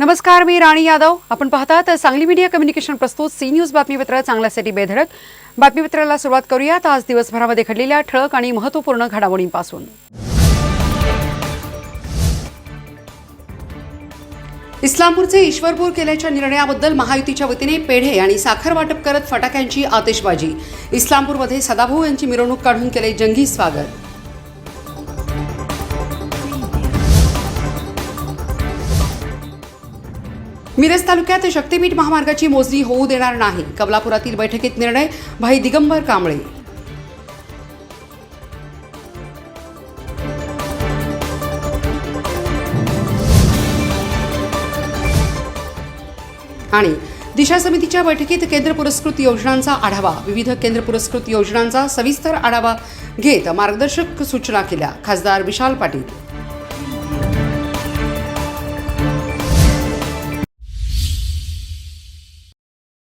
नमस्कार मी राणी यादव. आपण पाहतात सांगली मीडिया कम्युनिकेशन प्रस्तुत सी न्यूज बातमीपत्र चांगल्यासाठी बेधडक. बातमीपत्राला सुरुवात करूयात. आज दिवसभरामध्ये घडलेल्या ठळक आणि महत्त्वपूर्ण घडामोडींपासून. इस्लामपूरचे ईश्वरपूर केल्याच्या निर्णयाबद्दल महायुतीच्या वतीने पेढे आणि साखर वाटप करत फटाक्यांची आतिषबाजी. इस्लामपूरमध्ये सदाभाऊ यांची मिरवणूक काढून केले जंगी स्वागत. मिरज तालुक्यात शक्तीपीठ महामार्गाची मोजणी होऊ देणार नाही. कमलापुरातील बैठकीत निर्णय भाई दिगंबर कांबळे. आणि दिशा समितीच्या बैठकीत केंद्र पुरस्कृत योजनांचा आढावा. विविध केंद्र पुरस्कृत योजनांचा सविस्तर आढावा घेत मार्गदर्शक सूचना केल्या. खासदार विशाल पाटील.